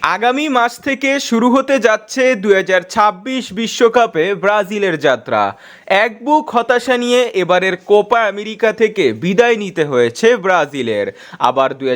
আগামী মাস থেকে শুরু হতে যাচ্ছে দুই বিশ্বকাপে ব্রাজিলের যাত্রা। এক বুক হতাশা নিয়ে এবারের কোপা আমেরিকা থেকে বিদায় নিতে হয়েছে ব্রাজিলের। আবার দুই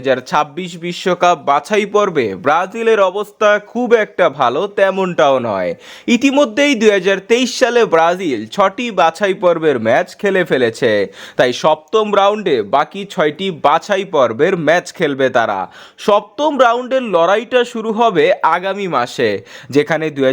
বিশ্বকাপ বাছাই পর্বে ব্রাজিলের অবস্থা খুব একটা ভালো তেমনটাও নয়। ইতিমধ্যেই দুই হাজার তেইশ সালে ব্রাজিল ছটি বাছাই পর্বের ম্যাচ খেলে ফেলেছে। তাই সপ্তম রাউন্ডে বাকি ছয়টি বাছাই পর্বের ম্যাচ খেলবে তারা। সপ্তম রাউন্ডের লড়াইটা শুরু হবে আগামী মাসে, যেখানে দুই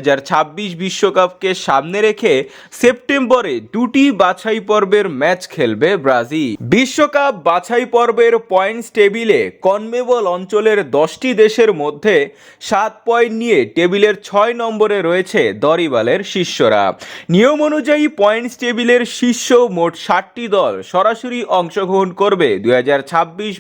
বিশ্বকাপকে সামনে রেখে সেপ্টেম্বরে দুটি বাছাই পর্বের ম্যাচ খেলবে ব্রাজিল। বিশ্বকাপ বাছাই পর্বের পয়েন্টস টেবিলে কনমেবল অঞ্চলের দশটি দেশের মধ্যে সাত পয়েন্ট নিয়ে টেবিলের ছয় নম্বরে রয়েছে দরিবালের শিষ্যরা। নিয়ম অনুযায়ী পয়েন্টস টেবিলের শীর্ষ মোট ষাটটি দল সরাসরি অংশগ্রহণ করবে দুই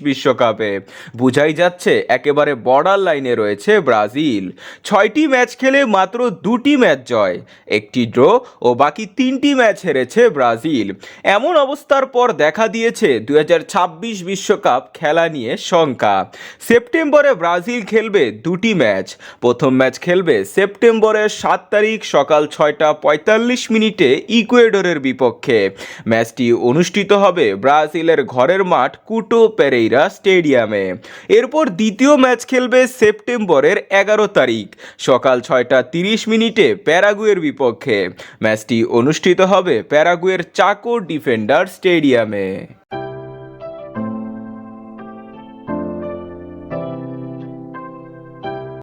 বিশ্বকাপে। বোঝাই যাচ্ছে, একেবারে বর্ডার লাইনে রয়েছে ব্রাজিল। ছয়টি ম্যাচ খেলে মাত্র দুটি ম্যাচ জয়, একটি ড্র ও বাকি তিনটি ম্যাচ হেরেছে ব্রাজিল। এমন অবস্থার পর দেখা দিয়েছে দুই বিশ্বকাপ খেলা নিয়ে শঙ্কা। সেপ্টেম্বরে ব্রাজিল খেলবে দুটি ম্যাচ। প্রথম ম্যাচ খেলবে সেপ্টেম্বরের সাত তারিখ সকাল ছয়টা পঁয়তাল্লিশ মিনিটে ইকুয়েডরের বিপক্ষে। ম্যাচটি অনুষ্ঠিত হবে ব্রাজিলের ঘরের মাঠ কুটো পেরেইরা স্টেডিয়ামে। এরপর দ্বিতীয় ম্যাচ খেলবে সেপ্টেম্বরের এগারো তারিখ। সকাল ছয়টা তিরিশ মিনিটে প্যারাগুয়ের বিপক্ষে। ম্যাচটি অনুষ্ঠিত হবে প্যারাগুয়ের চাকো ডিফেন্ডার স্টেডিয়ামে।